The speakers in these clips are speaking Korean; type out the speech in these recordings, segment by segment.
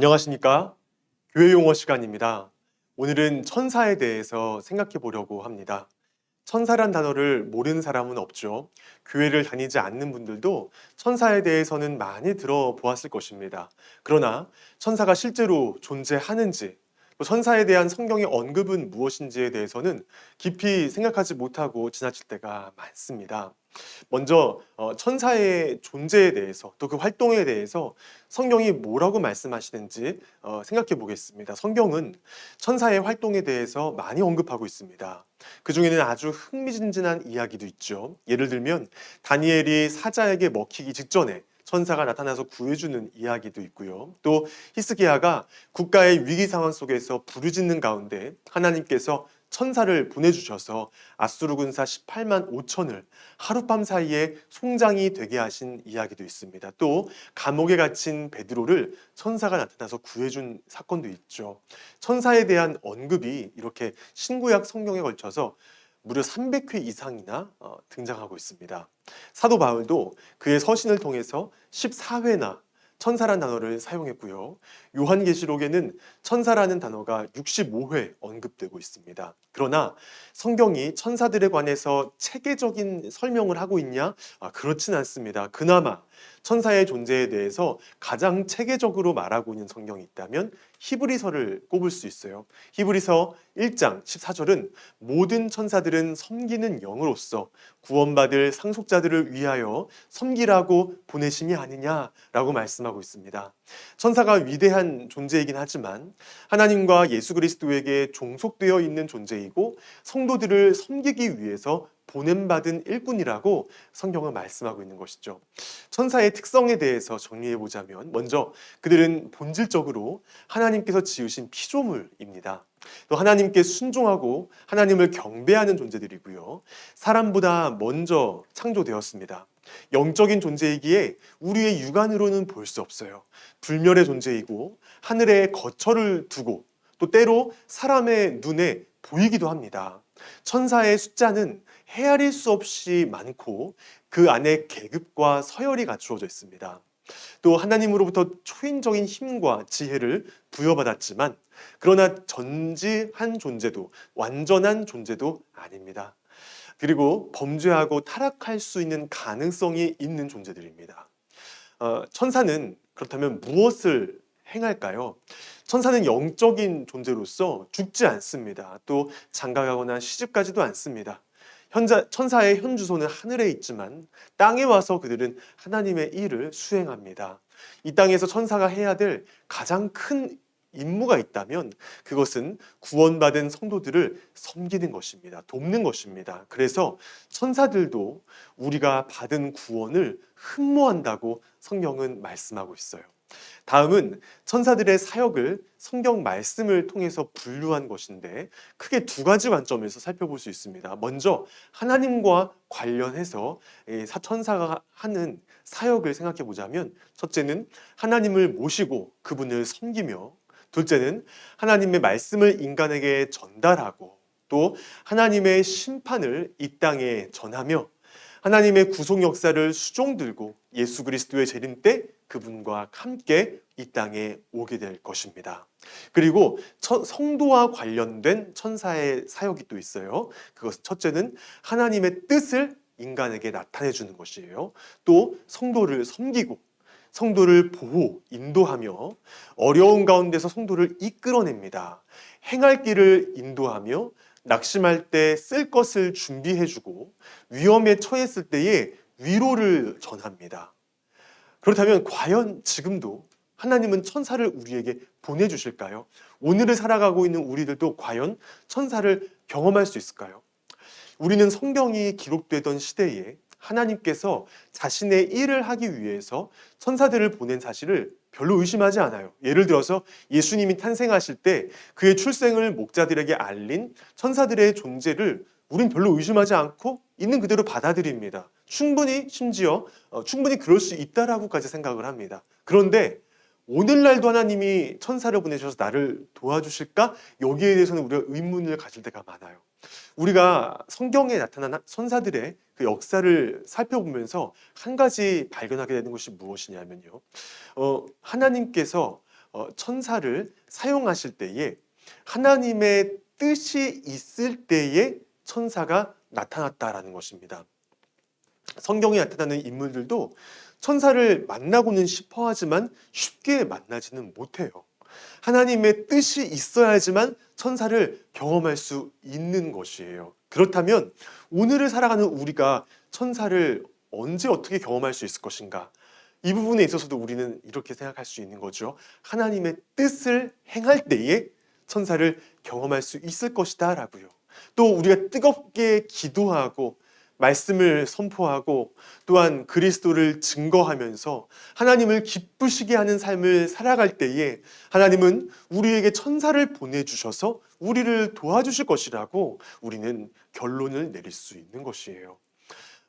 안녕하십니까? 교회 용어 시간입니다. 오늘은 천사에 대해서 생각해 보려고 합니다. 천사란 단어를 모르는 사람은 없죠. 교회를 다니지 않는 분들도 천사에 대해서는 많이 들어보았을 것입니다. 그러나 천사가 실제로 존재하는지, 또 천사에 대한 성경의 언급은 무엇인지에 대해서는 깊이 생각하지 못하고 지나칠 때가 많습니다. 먼저 어, 천사의 존재에 대해서 또 그 활동에 대해서 성경이 뭐라고 말씀하시는지 어, 생각해 보겠습니다. 성경은 천사의 활동에 대해서 많이 언급하고 있습니다. 그 중에는 아주 흥미진진한 이야기도 있죠. 예를 들면 다니엘이 사자에게 먹히기 직전에 천사가 나타나서 구해주는 이야기도 있고요. 또 히스기야가 국가의 위기 상황 속에서 부르짖는 가운데 하나님께서 천사를 보내주셔서 아수르 군사 18만 5천을 하룻밤 사이에 송장이 되게 하신 이야기도 있습니다. 또 감옥에 갇힌 베드로를 천사가 나타나서 구해준 사건도 있죠. 천사에 대한 언급이 이렇게 신구약 성경에 걸쳐서 무려 300회 이상이나 어, 등장하고 있습니다. 사도 바울도 그의 서신을 통해서 14회나 천사란 단어를 사용했고요. 요한계시록에는 천사라는 단어가 65회 언급되고 있습니다. 그러나 성경이 천사들에 관해서 체계적인 설명을 하고 있냐? 아, 그렇진 않습니다. 그나마 천사의 존재에 대해서 가장 체계적으로 말하고 있는 성경이 있다면 히브리서를 꼽을 수 있어요. 히브리서 1장 14절은 모든 천사들은 섬기는 영으로서 구원받을 상속자들을 위하여 섬기라고 보내심이 아니냐라고 말씀하고 있습니다. 천사가 위대한 존재이긴 하지만 하나님과 예수 그리스도에게 종속되어 있는 존재이고 성도들을 섬기기 위해서 보냄받은 일꾼이라고 성경은 말씀하고 있는 것이죠. 천사의 특성에 대해서 정리해 보자면 먼저 그들은 본질적으로 하나님께서 지으신 피조물입니다. 또 하나님께 순종하고 하나님을 경배하는 존재들이고요. 사람보다 먼저 창조되었습니다. 영적인 존재이기에 우리의 육안으로는 볼 수 없어요. 불멸의 존재이고 하늘에 거처를 두고 또 때로 사람의 눈에 보이기도 합니다. 천사의 숫자는 헤아릴 수 없이 많고 그 안에 계급과 서열이 갖추어져 있습니다. 또 하나님으로부터 초인적인 힘과 지혜를 부여받았지만 그러나 전지한 존재도 완전한 존재도 아닙니다. 그리고 범죄하고 타락할 수 있는 가능성이 있는 존재들입니다. 어, 천사는 그렇다면 무엇을 행할까요? 천사는 영적인 존재로서 죽지 않습니다. 또 장가가거나 시집가지도 않습니다. 현자, 천사의 현 주소는 하늘에 있지만 땅에 와서 그들은 하나님의 일을 수행합니다. 이 땅에서 천사가 해야 될 가장 큰 임무가 있다면 그것은 구원받은 성도들을 섬기는 것입니다. 돕는 것입니다. 그래서 천사들도 우리가 받은 구원을 흠모한다고 성경은 말씀하고 있어요. 다음은 천사들의 사역을 성경 말씀을 통해서 분류한 것인데 크게 두 가지 관점에서 살펴볼 수 있습니다. 먼저 하나님과 관련해서 천사가 하는 사역을 생각해 보자면 첫째는 하나님을 모시고 그분을 섬기며 둘째는 하나님의 말씀을 인간에게 전달하고 또 하나님의 심판을 이 땅에 전하며 하나님의 구속 역사를 수종 들고 예수 그리스도의 재림 때 그분과 함께 이 땅에 오게 될 것입니다. 그리고 처- 성도와 관련된 천사의 사역이 또 있어요. 그것은 첫째는 하나님의 뜻을 인간에게 나타내 주는 것이에요. 또 성도를 섬기고 성도를 보호, 인도하며 어려운 가운데서 성도를 이끌어냅니다. 행할 길을 인도하며 낙심할 때 쓸 것을 준비해주고 위험에 처했을 때에 위로를 전합니다. 그렇다면 과연 지금도 하나님은 천사를 우리에게 보내주실까요? 오늘을 살아가고 있는 우리들도 과연 천사를 경험할 수 있을까요? 우리는 성경이 기록되던 시대에 하나님께서 자신의 일을 하기 위해서 천사들을 보낸 사실을 별로 의심하지 않아요. 예를 들어서 예수님이 탄생하실 때 그의 출생을 목자들에게 알린 천사들의 존재를 우린 별로 의심하지 않고 있는 그대로 받아들입니다. 충분히 심지어 어, 충분히 그럴 수 있다라고까지 생각을 합니다. 그런데 오늘날도 하나님이 천사를 보내셔서 나를 도와주실까? 여기에 대해서는 우리가 의문을 가질 때가 많아요. 우리가 성경에 나타난 천사들의 그 역사를 살펴보면서 한 가지 발견하게 되는 것이 무엇이냐면요. 어, 하나님께서 어, 천사를 사용하실 때에 하나님의 뜻이 있을 때에 천사가 나타났다라는 것입니다. 성경에 나타나는 인물들도 천사를 만나고는 싶어 하지만 쉽게 만나지는 못해요. 하나님의 뜻이 있어야지만 천사를 경험할 수 있는 것이에요. 그렇다면 오늘을 살아가는 우리가 천사를 언제 어떻게 경험할 수 있을 것인가? 이 부분에 있어서도 우리는 이렇게 생각할 수 있는 거죠. 하나님의 뜻을 행할 때에 천사를 경험할 수 있을 것이다 라고요. 또 우리가 뜨겁게 기도하고 말씀을 선포하고 또한 그리스도를 증거하면서 하나님을 기쁘시게 하는 삶을 살아갈 때에 하나님은 우리에게 천사를 보내주셔서 우리를 도와주실 것이라고 우리는 결론을 내릴 수 있는 것이에요.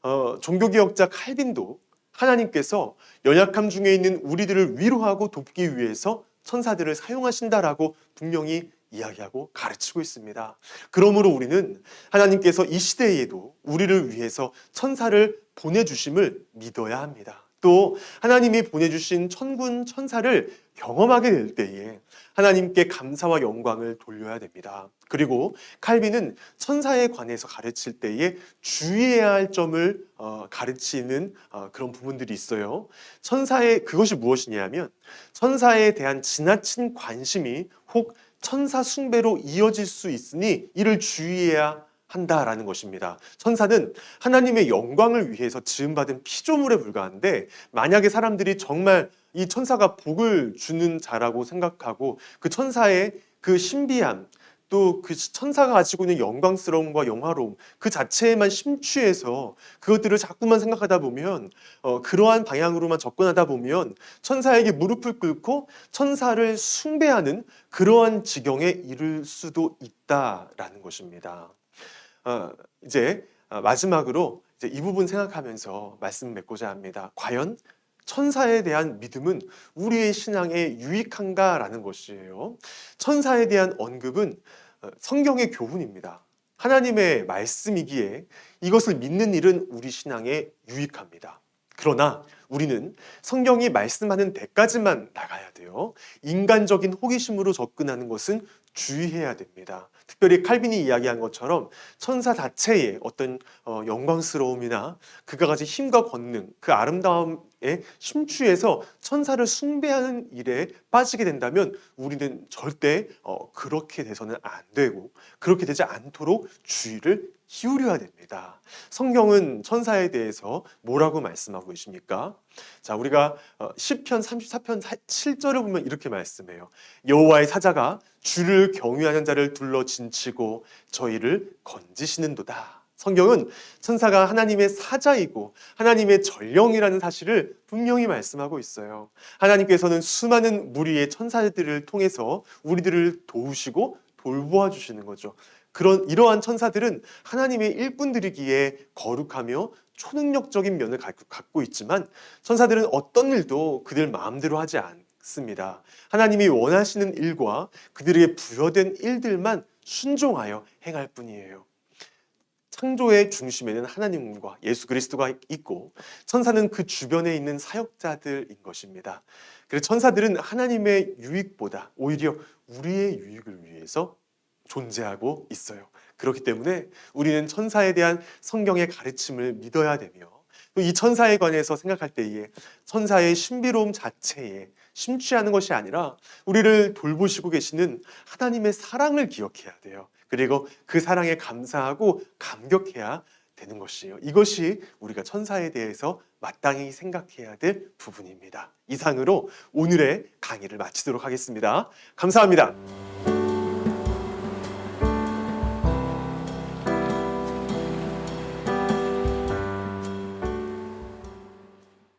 어, 종교개혁자 칼빈도 하나님께서 연약함 중에 있는 우리들을 위로하고 돕기 위해서 천사들을 사용하신다라고 분명히 이야기하고 가르치고 있습니다. 그러므로 우리는 하나님께서 이 시대에도 우리를 위해서 천사를 보내주심을 믿어야 합니다. 또 하나님이 보내주신 천군 천사를 경험하게 될 때에 하나님께 감사와 영광을 돌려야 됩니다. 그리고 칼빈은 천사에 관해서 가르칠 때에 주의해야 할 점을 어, 가르치는 어, 그런 부분들이 있어요. 천사의 그것이 무엇이냐면 천사에 대한 지나친 관심이 혹 천사 숭배로 이어질 수 있으니 이를 주의해야 한다라는 것입니다. 천사는 하나님의 영광을 위해서 지음받은 피조물에 불과한데 만약에 사람들이 정말 이 천사가 복을 주는 자라고 생각하고 그 천사의 그 신비함 또 그 천사가 가지고 있는 영광스러움과 영화로움 그 자체에만 심취해서 그것들을 자꾸만 생각하다 보면 어, 그러한 방향으로만 접근하다 보면 천사에게 무릎을 꿇고 천사를 숭배하는 그러한 지경에 이를 수도 있다라는 것입니다. 어, 이제 어, 마지막으로 이제 이 부분 생각하면서 말씀 맺고자 합니다. 과연 천사에 대한 믿음은 우리의 신앙에 유익한가라는 것이에요. 천사에 대한 언급은 어, 성경의 교훈입니다. 하나님의 말씀이기에 이것을 믿는 일은 우리 신앙에 유익합니다. 그러나 우리는 성경이 말씀하는 데까지만 나가야 돼요. 인간적인 호기심으로 접근하는 것은 주의해야 됩니다. 특별히 칼빈이 이야기한 것처럼 천사 자체의 어떤 어, 영광스러움이나 그가 가진 힘과 권능, 그 아름다움에 심취해서 천사를 숭배하는 일에 빠지게 된다면 우리는 절대 어, 그렇게 돼서는 안 되고 그렇게 되지 않도록 주의를 기울여야 됩니다. 성경은 천사에 대해서 뭐라고 말씀하고 계십니까? 자, 우리가 어, 시편 34편 7절을 보면 이렇게 말씀해요. 여호와의 사자가 주를 경유하는 자를 둘러 진치고 저희를 건지시는도다. 성경은 천사가 하나님의 사자이고 하나님의 전령이라는 사실을 분명히 말씀하고 있어요. 하나님께서는 수많은 무리의 천사들을 통해서 우리들을 도우시고 돌보아 주시는 거죠. 그런 이러한 천사들은 하나님의 일꾼들이기에 거룩하며 초능력적인 면을 갖고 있지만 천사들은 어떤 일도 그들 마음대로 하지 않습니다. 하나님이 원하시는 일과 그들에게 부여된 일들만 순종하여 행할 뿐이에요. 창조의 중심에는 하나님과 예수 그리스도가 있고 천사는 그 주변에 있는 사역자들인 것입니다. 그래서 천사들은 하나님의 유익보다 오히려 우리의 유익을 위해서 존재하고 있어요. 그렇기 때문에 우리는 천사에 대한 성경의 가르침을 믿어야 되며 또 이 천사에 관해서 생각할 때에 천사의 신비로움 자체에 심취하는 것이 아니라 우리를 돌보시고 계시는 하나님의 사랑을 기억해야 돼요. 그리고 그 사랑에 감사하고 감격해야 되는 것이에요. 이것이 우리가 천사에 대해서 마땅히 생각해야 될 부분입니다. 이상으로 오늘의 강의를 마치도록 하겠습니다. 감사합니다.